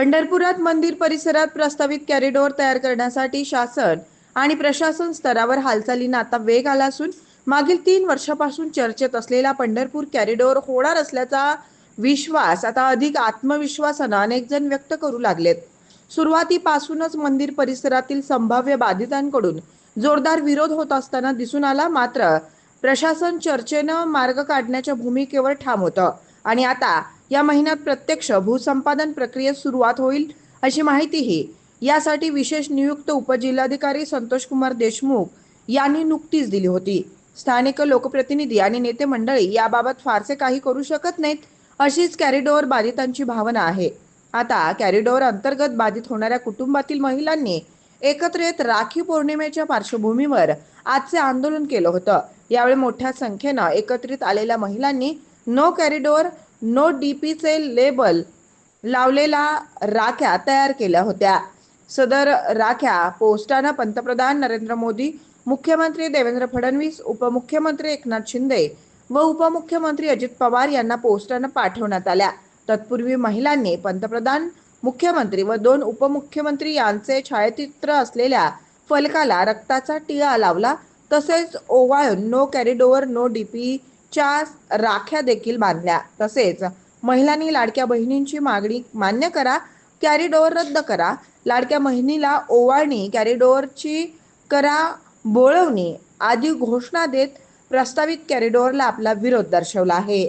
पंढरपुरात मंदिर परिसरात प्रस्तावित कॅरिडॉर तयार करण्यासाठी शासन आणि प्रशासन स्तरावर हालचालींना आता वेग आला असून मागील तीन वर्षापासून चर्चेत असलेला पंढरपूर कॅरिडॉर होणार असल्याचा विश्वास आता अधिक आत्मविश्वासानं अनेक जण व्यक्त करू लागलेत. सुरुवातीपासूनच मंदिर परिसरातील संभाव्य बाधितांकडून जोरदार विरोध होत असताना दिसून आला मात्र प्रशासन चर्चेनं मार्ग काढण्याच्या भूमिकेवर ठाम होतं. आणि आता या महिन्यात प्रत्यक्ष भूसंपादन प्रक्रियेत सुरुवात होईल अशी माहितीही यासाठी विशेष नियुक्त उपजिल्हाधिकारी संतोष कुमार देशमुख यांनी नुकतीच दिली होती. स्थानिक लोकप्रतिनिधी आणि नेते मंडळी याबाबत फारसे काही करू शकत नाहीत अशीच कॅरिडोर बाधितांची भावना आहे. आता कॅरिडोर अंतर्गत बाधित होणाऱ्या कुटुंबातील महिलांनी एकत्र येत राखी पौर्णिमेच्या पार्श्वभूमीवर आजचे आंदोलन केलं होतं. यावेळी मोठ्या संख्येनं एकत्रित आलेल्या महिलांनी नो कॅरिडोर नो डीपीचे लेबल लावलेला राख्या तयार केल्या होत्या. सदर राख्या पोस्टानं पंतप्रधान नरेंद्र मोदी मुख्यमंत्री देवेंद्र फडणवीस उपमुख्यमंत्री एकनाथ शिंदे व उपमुख्यमंत्री अजित पवार यांना पोस्टानं पाठवण्यात आल्या. तत्पूर्वी महिलांनी पंतप्रधान मुख्यमंत्री व दोन उपमुख्यमंत्री यांचे छायाचित्र असलेल्या फलकाला रक्ताचा टिळा लावला. तसेच ओवाळून नो कॅरिडोअर नो चार राख्या देखील बांधल्या. तसेच महिलांनी लाडक्या बहिणींची मागणी मान्य करा कॅरिडोअर रद्द करा. लाडक्या बहिणीला ओवाळणी कॅरिडोअरची करा बोळवणी आदी घोषणा देत प्रस्तावित कॅरिडोअरला आपला विरोध दर्शवला आहे.